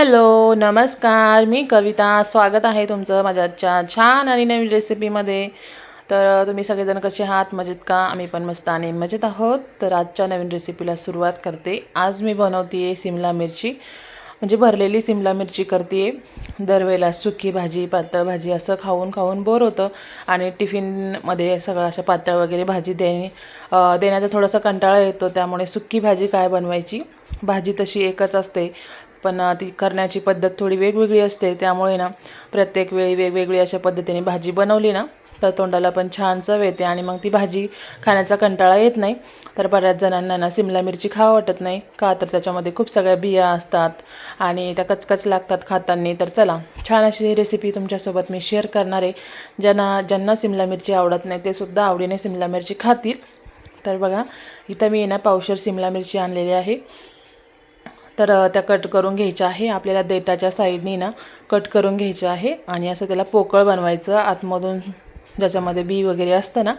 Hello नमस्कार. मी कविता. स्वागत आहे तुमचं माझ्या आजच्या छान आणि नवीन रेसिपीमध्ये तर तुम्ही सगळेजण कसे आहात? मजेत का? आम्ही पण मस्त आणि मजेत आहोत. तर आजच्या नवीन रेसिपीला सुरुवात करते. आज मी बनवते आहे सिमला मिरची. म्हणजे भरलेली सिमला मिरची करते आहे दरवेळेला सुकी भाजी पातळ भाजी असं खाऊन खाऊन बोर होतं. आणि टिफिनमध्ये सगळं असं पातळ वगैरे भाजी देणे देण्याचा थोडासा कंटाळा येतो. त्यामुळे सुकी भाजी काय बनवायची? भाजी तशी एकच असते. पण ती करण्याची पद्धत थोडी वेगवेगळी असते. त्यामुळे ना प्रत्येक वेळी वेगवेगळी अशा पद्धतीने भाजी बनवली ना तर तोंडाला पण छान चव येते आणि मग ती भाजी खाण्याचा कंटाळा येत नाही. तर बऱ्याच जणांना ना सिमला मिरची खावं वाटत नाही. का? तर त्याच्यामध्ये खूप सगळ्या बिया असतात आणि त्या कचकच लागतात खाताना. तर चला छान अशी रेसिपी तुमच्यासोबत मी शेअर करणार आहे. ज्यांना ज्यांना सिमला मिरची आवडत नाही ते सुद्धा आवडीने सिमला मिरची खातील. तर बघा इथं मी ना पावशर सिमला मिरची आणलेली आहे. तर त्या कट करून घ्यायच्या आहे. आपल्याला देठाच्या साईडनी ना कट करून घ्यायचं आहे. आणि असं त्याला पोकळ बनवायचं. आतमधून ज्याच्यामध्ये बी वगैरे असतं ना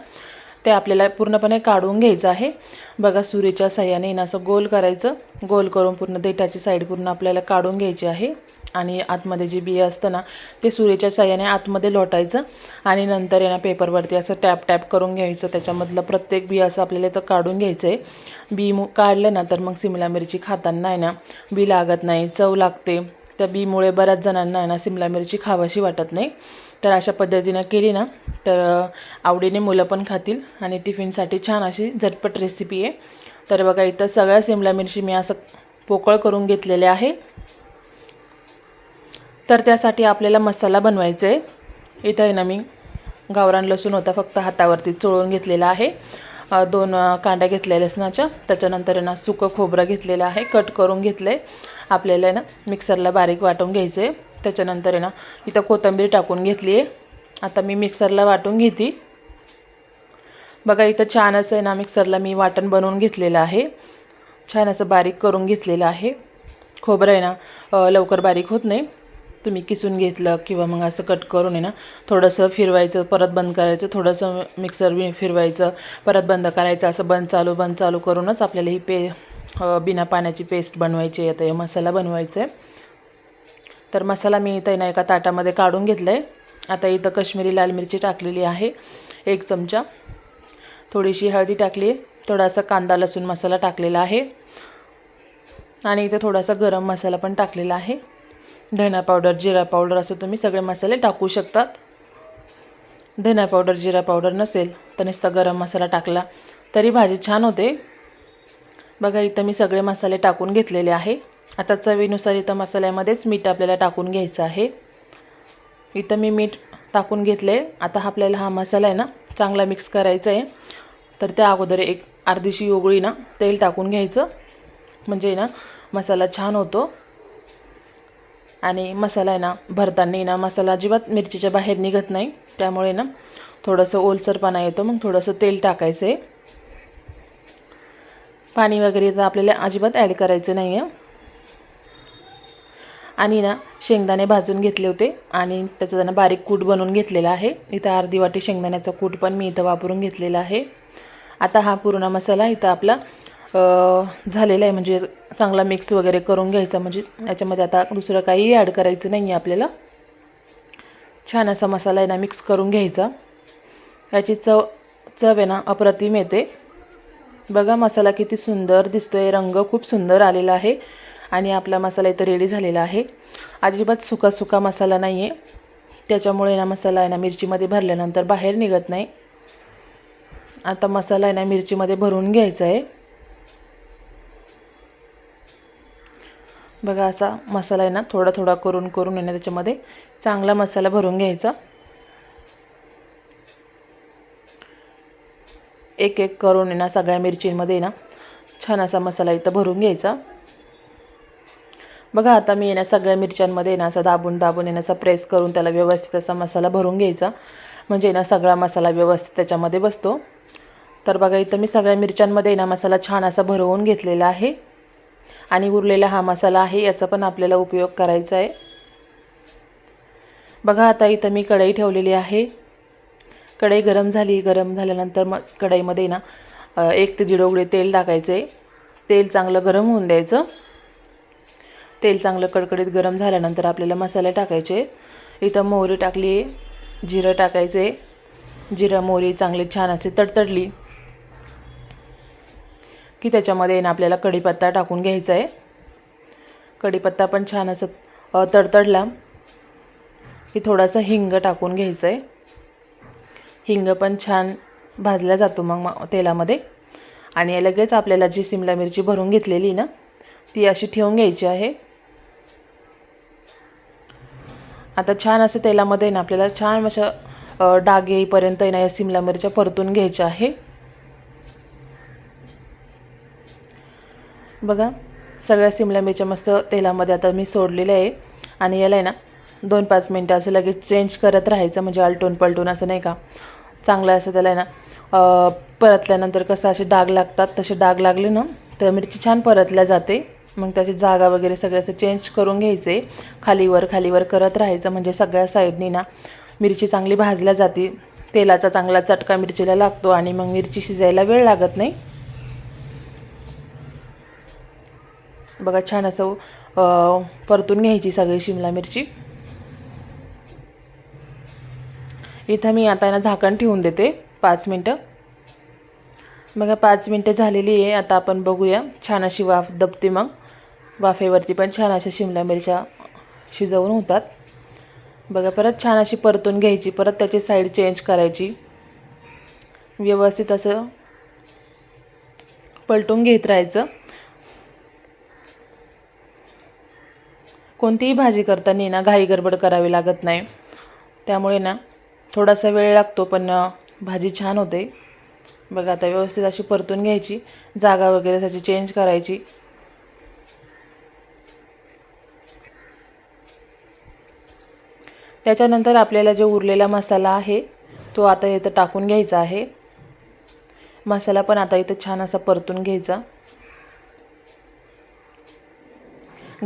ते आपल्याला पूर्णपणे काढून घ्यायचं आहे. बघा सुरीच्या साह्याने ना असं गोल करायचं. गोल करून पूर्ण देठाची साईड पूर्ण आपल्याला काढून घ्यायची आहे. आणि आतमध्ये जे बिया असतं ना ते सुरेच्या साह्याने आतमध्ये लोटायचं आणि नंतर आहे ना पेपरवरती असं टॅप टॅप करून घ्यायचं. त्याच्यामधलं प्रत्येक बी असं आपल्याला इथं काढून घ्यायचं आहे बी मु काढलं ना तर मग सिमला मिरची खाताना आहे ना बी लागत नाही चव लागते. त्या बीमुळे बऱ्याच जणांना आहे ना सिमला मिरची खावाशी वाटत नाही. तर अशा पद्धतीनं केली ना तर आवडीने मुलं पण खातील आणि टिफिनसाठी छान अशी झटपट रेसिपी आहे. तर बघा इथं सगळ्या सिमला मिरची मी असं पोकळ करून घेतलेले आहे. तर त्यासाठी आपल्याला मसाला बनवायचा आहे. इथं आहे ना मी गावरान लसूण होता फक्त हातावरती चोळून घेतलेला आहे. दोन कांड्या घेतल्या लसणाच्या. त्याच्यानंतर आहे ना सुकं खोबरं घेतलेलं आहे कट करून घेतलं आहे आपल्याला आहे ना मिक्सरला बारीक वाटून घ्यायचं आहे त्याच्यानंतर आहे ना इथं कोथिंबीर टाकून घेतली आहे. आता मी मिक्सरला वाटून घेते. बघा इथं छान असं आहे ना मिक्सरला मी वाटण बनवून घेतलेलं आहे. छान असं बारीक करून घेतलेलं आहे. खोबरं आहे ना लवकर बारीक होत नाही. तुम्ही किसून घेतलं किंवा मग असं कट करून आहे ना थोडंसं फिरवायचं परत बंद करायचं थोडंसं मिक्सर फिरवायचं परत बंद करायचं असं बंद चालू बंद चालू करूनच आपल्याला ही पे बिना पाण्याची पेस्ट बनवायची आहे. आता हे मसाला बनवायचा आहे तर मसाला मी इथं ना एका ताटामध्ये काढून घेतला आहे आता इथं कश्मीरी लाल मिरची टाकलेली आहे एक चमचा. थोडीशी हळदी टाकली आहे थोडासा कांदा लसूण मसाला टाकलेला आहे. आणि इथं थोडासा गरम मसाला पण टाकलेला आहे. धना पावडर जिरा पावडर असं तुम्ही सगळे मसाले टाकू शकतात. धना पावडर जिरा पावडर नसेल तर नुसता गरम मसाला टाकला तरी भाजी छान होते. बघा इथं मी सगळे मसाले टाकून घेतलेले आहे. आता चवीनुसार इथं मसाल्यामध्येच मीठ आपल्याला टाकून घ्यायचं आहे. इथं मी मीठ टाकून घेतले. आता आपल्याला हा मसाला आहे ना चांगला मिक्स करायचा आहे. तर त्या अगोदर एक अर्धीशी ओगळी ना तेल टाकून घ्यायचं. म्हणजे ना मसाला छान होतो. आणि मसाला आहे ना भरताना ना मसाला अजिबात मिरचीच्या बाहेर निघत नाही. त्यामुळे ना थोडंसं ओलसरपणा येतो मग थोडंसं तेल टाकायचं आहे. पाणी वगैरे तर आपल्याला अजिबात ॲड करायचं नाही आहे. आणि ना शेंगदाणे भाजून घेतले होते आणि त्याचा त्यांना बारीक कूट बनवून घेतलेला आहे. इथं अर्धी वाटी शेंगदाण्याचा कूट पण मी इथं वापरून घेतलेला आहे. आता हा पूर्ण मसाला इथं आपला झालेला आहे. म्हणजे चांगला मिक्स वगैरे करून घ्यायचा. म्हणजे याच्यामध्ये आता दुसरं काहीही ॲड करायचं नाही आहे आपल्याला. छान असा मसाला आहे ना मिक्स करून घ्यायचा. याची चव चव आहे ना अप्रतिम येते. बघा मसाला किती सुंदर दिसतो आहे रंग खूप सुंदर आलेला आहे. आणि आपला मसाला इथं रेडी झालेला आहे. अजिबात सुका सुका मसाला नाही आहे त्याच्यामुळे ना मसाला आहे ना मिरचीमध्ये भरल्यानंतर बाहेर निघत नाही. आता मसाला आहे ना मिरचीमध्ये भरून घ्यायचा आहे. बघा असा मसाला आहे ना थोडा थोडा करून करून आहे ना त्याच्यामध्ये चांगला मसाला भरून घ्यायचा. एक एक करून आहे ना सगळ्या मिरचींमध्ये ना छान असा मसाला इथं भरून घ्यायचा. बघा आता मी आहे ना सगळ्या मिरच्यांमध्ये ना असा दाबून दाबून येण्याचा प्रेस करून त्याला व्यवस्थित असा मसाला भरून घ्यायचा. म्हणजे ना सगळा मसाला व्यवस्थित त्याच्यामध्ये बसतो. तर बघा इथं मी सगळ्या मिरच्यांमध्ये ना मसाला छान असा भरवून घेतलेला आहे. आणि उरलेला हा मसाला आहे याचा पण आपल्याला उपयोग करायचा आहे. बघा आता इथं मी कढई ठेवलेली आहे. कढई गरम झाली गरम झाल्यानंतर मग कढईमध्ये ना एक ते दीड उघडे तेल टाकायचे. तेल चांगलं गरम होऊन द्यायचं. तेल चांगलं कडकडीत गरम झाल्यानंतर आपल्याला मसाले टाकायचे. इथं मोहरी टाकली जिरं टाकायचे. जिरं मोहरी चांगली छान असे तडतडली. की त्याच्यामध्ये ना आपल्याला कढीपत्ता टाकून घ्यायचा आहे. कढीपत्ता पण छान असं तडतडला की थोडासा हिंग टाकून घ्यायचं आहे. हिंग पण छान भाजला जातो मग मग तेलामध्ये. आणि लगेच आपल्याला जी सिमला मिरची भरून घेतलेली ना ती अशी ठेवून घ्यायची आहे. आता छान असं तेलामध्ये ना आपल्याला छान अशा डाग येईपर्यंत ना या सिमला मिरच्या परतून घ्यायच्या आहे. बघा सगळ्या सिमला मिरच्या मस्त तेलामध्ये आता मी सोडलेल्या आहे. आणि याला आहे ना दोन पाच मिनटं असं लगेच चेंज करत राहायचं म्हणजे आलटून पलटून असं नाही का? चांगलं असं त्याला आहे ना परतल्यानंतर कसं असे डाग लागतात तसे डाग लागले ना तर मिरची छान परतल्या जाते. मग त्याची जागा वगैरे सगळं असं चेंज करून घ्यायचे. खालीवर खालीवर करत राहायचं म्हणजे सगळ्या साईडनी ना मिरची चांगली भाजल्या जाते. तेलाचा चांगला चटका मिरचीला लागतो आणि मग मिरची शिजायला वेळ लागत नाही. बघा छान असं परतून घ्यायची सगळी शिमला मिरची. इथं मी आता यांना झाकण ठेवून देते पाच मिनटं. बघा पाच मिनटं झालेली आहे आता आपण बघूया. छान अशी वाफ दबते मग. वाफेवरती पण छान अशा शिमला मिरच्या शिजवून होतात. बघा परत छान अशी परतून घ्यायची परत त्याची साईड चेंज करायची. व्यवस्थित असं पलटून घेत राहायचं. कोणतीही भाजी करताना ना घाई गडबड करावी लागत नाही. त्यामुळे ना थोडासा वेळ लागतो पण भाजी छान होते. बघा आता व्यवस्थित अशी परतून घ्यायची. जागा वगैरे त्याची चेंज करायची. त्याच्यानंतर आपल्याला जो उरलेला मसाला आहे तो आता इथं टाकून घ्यायचा आहे. मसाला पण आता इथं छान असा परतून घ्यायचा.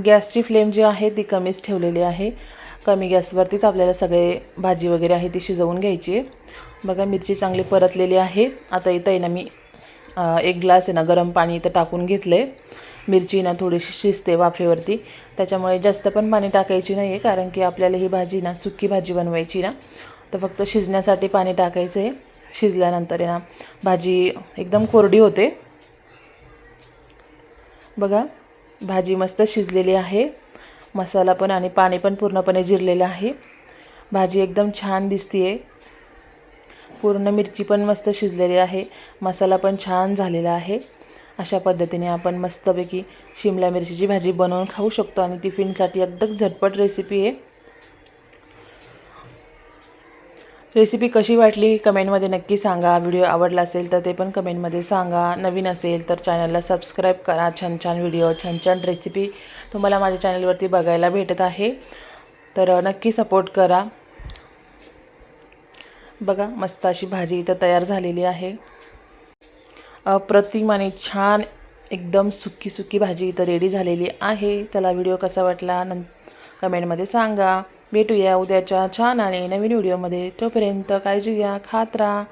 गॅसची फ्लेम जी आहे ती कमीच ठेवलेली आहे. कमी गॅसवरतीच आपल्याला सगळे भाजी वगैरे आहे ती शिजवून घ्यायची. आहे बघा मिरची चांगली परतलेली आहे. आता इथं आहे ना मी एक ग्लास आहे ना गरम पाणी इथं टाकून घेतलं आहे मिरची ना थोडीशी शिजते वाफेवरती. त्याच्यामुळे जास्त पण पाणी टाकायची नाही आहे कारण की आपल्याला ही भाजी ना सुकी भाजी बनवायची ना. तर फक्त शिजण्यासाठी पाणी टाकायचं आहे शिजल्यानंतर आहे ना भाजी एकदम कोरडी होते. बघा भाजी मस्त शिजलेली आहे. मसाला पण आणि पाणी पण पूर्णपणे जिरलेलं आहे. भाजी एकदम छान दिसते आहे पूर्ण मिरची पण मस्त शिजलेली आहे. मसाला पण छान झालेला आहे. अशा पद्धतीने आपण मस्तपैकी शिमला मिरचीची भाजी बनवून खाऊ शकतो आणि टिफिनसाठी एकदम झटपट रेसिपी आहे. रेसिपी कशी वाटली कमेंटमध्ये नक्की सांगा. व्हिडिओ आवडला असेल तर ते पण कमेंटमध्ये सांगा. नवीन असेल तर चॅनलला सबस्क्राईब करा. छान छान व्हिडिओ छान छान रेसिपी तुम्हाला माझ्या चॅनलवरती बघायला भेटत आहे. तर नक्की सपोर्ट करा. बघा मस्त अशी भाजी इथं तयार झालेली आहे. अप्रतिम आणि छान एकदम सुकी सुकी भाजी इथं रेडी झालेली आहे. चला व्हिडिओ कसा वाटला नं कमेंटमध्ये सांगा. भेटूया उद्याच्या छान आणि नवीन व्हिडिओमध्ये. तोपर्यंत काळजी घ्या खात राहा.